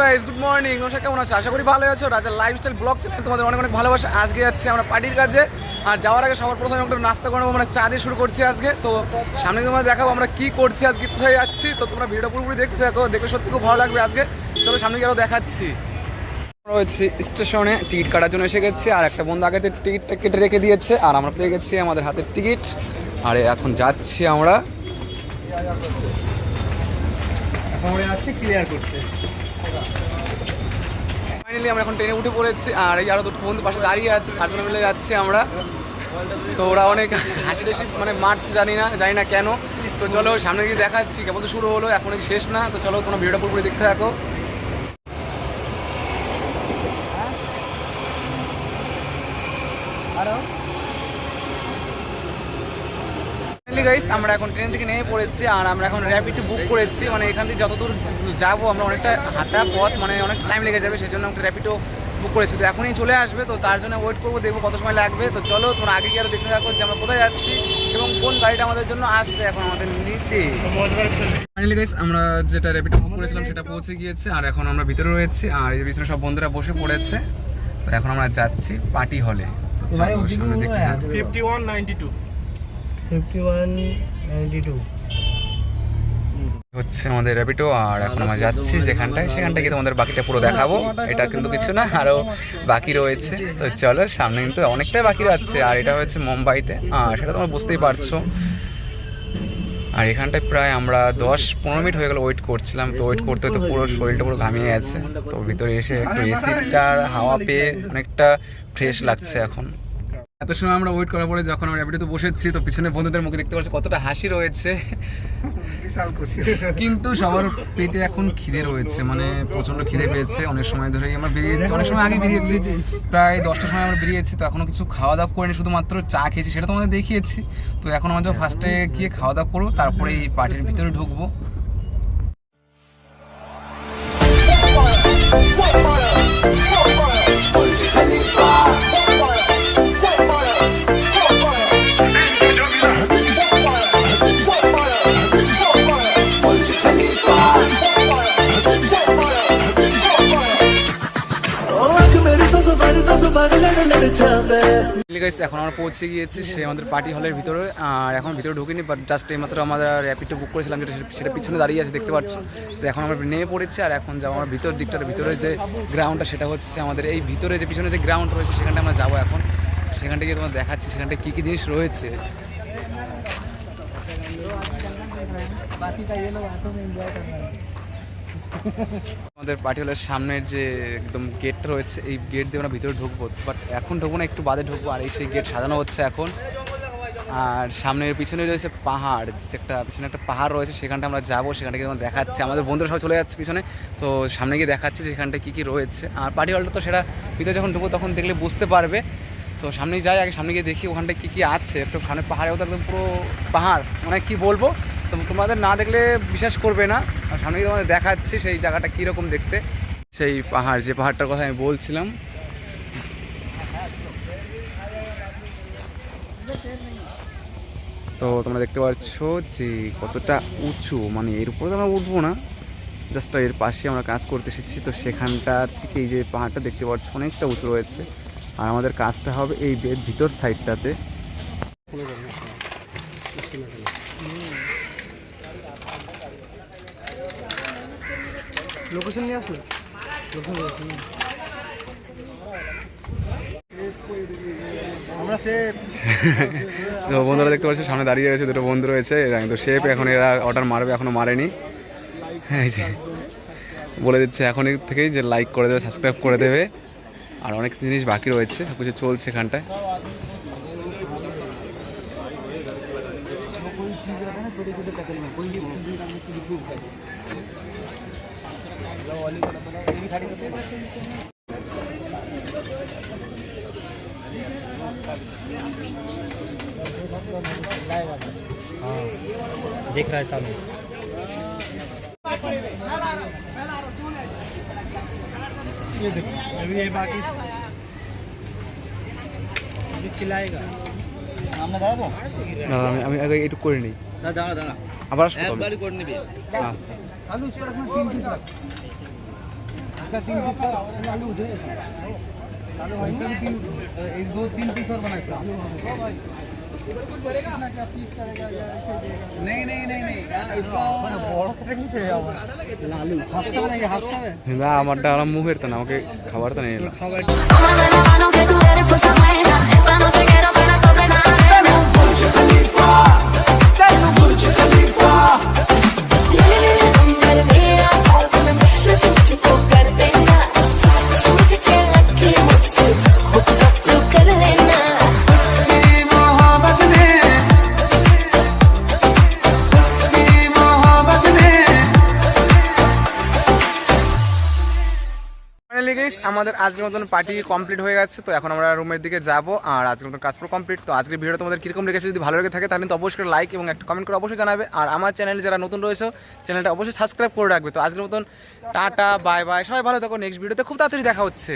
Guys good morning নমস্কার কেমন আছো? আশা করি ভালো আছো। রাজা লাইফস্টাইল ব্লগ চ্যানেল তোমাদের অনেক অনেক ভালোবাসা। আজকে যাচ্ছি আমরা পার্টির কাছে আর যাওয়ার আগে সবার প্রথমে আমরা নাস্তা করে নেব। মানে চা দিয়ে শুরু করছি আজকে। তো সামনে তোমরা দেখাবো আমরা কি করছি, আজকে কোথায় যাচ্ছি। তো তোমরা ভিডিও পুরোপুরি দেখতে থাকো। দেখলে সত্যি খুব ভালো লাগবে আজকে। চলো সামনে গিয়ে দেখাচ্ছি। রয়েছে স্টেশনে, টিকিট কাটার জন্য এসে গেছি। আর একটা বন্ধু আগে টিকিটটা কেটে রেখে দিয়েছে। আর আমরা পেয়ে গেছি আমাদের হাতের টিকিট। আর, এখন যাচ্ছি আমরা। আমরা ক্লিয়ার করতে। ফাইনালি আমরা এখন ট্রেনে উঠে পড়েছি, আর এই আরও দুটো বন্ধু পাশে দাঁড়িয়ে আছে, চারজনে মিলে যাচ্ছি আমরা। তো ওরা অনেক হাসি টাসি মানে মারছে, জানি না জানি না কেন। তো চলো, সামনে গিয়ে দেখাচ্ছি কেবল তো শুরু হলো এখন শেষ না। তো চলো, তোমরা ভিডিওটা পুরোপুরি দেখতে থাকো। ফাইনালি গাইস আমরা এখন ট্রেন থেকে নেমে পড়েছি আর আমরা এখন র্যাপিড বুক করেছি। মানে এখান থেকে যতদূর যাব, আমরা অনেকটা হাঁটা পথ মানে অনেক টাইম লেগে যাবে সেই জন্য আমরা র্যাপিডও বুক করেছি। তো এখনই চলে আসবে, তো তার জন্য ওয়েট করব, দেখব কত সময় লাগবে। তো চলো, তোমরা আগে গিয়ে আরও দেখতে থাকো যে আমরা কোথায় যাচ্ছি এবং কোন গাড়িটা আমাদের জন্য আসছে এখন আমাদের নিতে। আমরা যেটা র্যাপিডো বুক করেছিলাম, সেটা পৌঁছে গিয়েছে। আর এখন আমরা ভিতরে রয়েছি, আর এই পিছনে সব বন্ধুরা বসে পড়েছে। তো এখন আমরা যাচ্ছি পার্টি হলে। তো চলো, সামনে দেখতে থাকো। হচ্ছে আমাদের র্যাপিডো আর এখন আমরা যাচ্ছি যেখানটায়, সেখানটায় গিয়ে তোমাদের বাকিটা পুরো দেখাবো। এটা কিন্তু কিছু না আরও বাকি রয়েছে। তো চলো, সামনে কিন্তু অনেকটাই বাকি আছে আর এটা হচ্ছে মুম্বাইতে। আর সেটা তোমরা বুঝতেই পারছ। আর এখানটায় প্রায় আমরা দশ পনেরো মিনিট হয়ে গেল ওয়েট করছিলাম। তো ওয়েট করতে তো পুরো শরীরটা পুরো ঘামিয়ে গেছে। তো ভিতরে এসে একটু এসিটার হাওয়া পেয়ে অনেকটা ফ্রেশ লাগছে এখন। এত সময় আমরা ওয়েট করার পরে যখন আমরা র্যাপিডোতে বসেছি তো পিছনে বন্ধুদের মুখে দেখতে পাচ্ছি কতটা হাসি রয়েছে। বিশাল খুশি। কিন্তু সবার পেটে এখন খিদে রয়েছে মানে প্রচণ্ড খিদে পেয়েছে। অনেক সময় ধরেই আমরা বেরিয়েছি অনেক সময় আগে বেরিয়েছি প্রায় দশটার সময় আমরা বেরিয়েছি তো এখনও কিছু খাওয়া দাওয়া করিনি শুধুমাত্র চা খেয়েছি সেটা তোমাদের দেখিয়েছি। তো এখন আমাদের ফার্স্টে গিয়ে খাওয়া দাওয়া করব তারপরে এই পার্টির ভিতরে ঢুকবো। এখন আমরা পৌঁছে গিয়েছি সে আমাদের পার্টি হলের ভিতরে। আর এখন ভিতরে ঢুকিনি বাট জাস্ট এইমাত্র আমরা র্যাপিডটা বুক করেছিলাম, যেটা সেটা পিছনে দাঁড়িয়ে আছে, দেখতে পাচ্ছ? তো এখন আমরা নেমে পড়েছি, আর এখন যাব আমরা ভিতর দিকটার ভিতরে যে গ্রাউন্ডটা সেটা হচ্ছে আমাদের এই ভিতরে যে পিছনে যে গ্রাউন্ড রয়েছে সেখানটা আমরা যাব এখন। সেখানটা গিয়ে তোমার দেখাচ্ছি সেখানটা কী কী জিনিস রয়েছে। আমাদের পার্টি হলের সামনের যে একদম গেট রয়েছে, এই গেট দিয়ে আমরা ভিতরে ঢুকবো বাট এখন ঢুকবো না, একটু বাদে ঢুকবো, আর এই সেই গেট সাজানো হচ্ছে এখন। আর সামনের পিছনে রয়েছে পাহাড় একটা পিছনে একটা পাহাড় রয়েছে, সেখানটা আমরা যাব, সেখানটা তোমার দেখাচ্ছে। আমাদের বন্ধুরা সব চলে যাচ্ছে পিছনে, তো সামনে গিয়ে দেখাচ্ছে সেখানটা কী কী রয়েছে। আর পার্টি হলটা তো সেটা ভিতরে যখন ঢুকবো তখন দেখলে বুঝতে পারবে। তো সামনে যাই, আগে সামনে গিয়ে দেখি ওখানটা কী কী আছে। একটু সামনে পাহাড়েও তো একদম পুরো পাহাড় মানে কি বলব? তোমাদের না দেখলে বিশ্বাস করবে না। আর সামনে তোমাদের দেখাচ্ছি সেই জায়গাটা কীরকম দেখতে। সেই পাহাড়, যে পাহাড়টার কথা আমি বলছিলাম। তো তোমরা দেখতে পাচ্ছ যে কতটা উঁচু মানে এর উপরে তো আমরা উঠবো না। জাস্ট এর পাশে আমরা কাজ করতে এসেছি, তো সেখানটার থেকে এই যে পাহাড়টা দেখতে পাচ্ছ, অনেকটা উঁচু রয়েছে। আর আমাদের কাজটা হবে এই ভিতর সাইডটাতে। লোকেশন নিয়ে আসলো? তো বন্ধুরা দেখতে পাচ্ছি সামনে দাঁড়িয়ে রয়েছে দুটো বন্ধু রয়েছে শেপ এখন এরা অর্ডার মারবে, এখনও মারেনি। হ্যাঁ যে বলে দিচ্ছে এখনই থেকেই যে লাইক করে দেবে সাবস্ক্রাইব করে দেবে। আর অনেক জিনিস বাকি রয়েছে, সব কিছু চলছে এখানটায়। हाँ, देख रहा है सामने। ये देखो अभी ये बाकी चिल्लाएगा। না আমি আমি আগে একটু করে নিই আবার আসব তবে না আমারটা আমার মুখের তো না আমাকে খাবার তো নেই খাবার গাইস আমাদের আজকের মতন পার্টি কমপ্লিট হয়ে গেছে, তো এখন আমরা রুমের দিকে যাব, আর আজকের মতন কাজ পুরো কমপ্লিট তো আজকের ভিডিও তোমাদের কীরকম লেগেছে যদি ভালো লেগে থাকে, তাহলে তো অবশ্যই লাইক এবং একটা কমেন্ট করে অবশ্যই জানাবে। আর আমার চ্যানেলে যারা নতুন রয়েছে চ্যানেলটা অবশ্যই সাবস্ক্রাইব করে রাখবে। তো আজকের মতন টাটা বাই বাই সবাই ভালো থাকো নেক্সট ভিডিওতে খুব তাড়াতাড়ি দেখা হচ্ছে।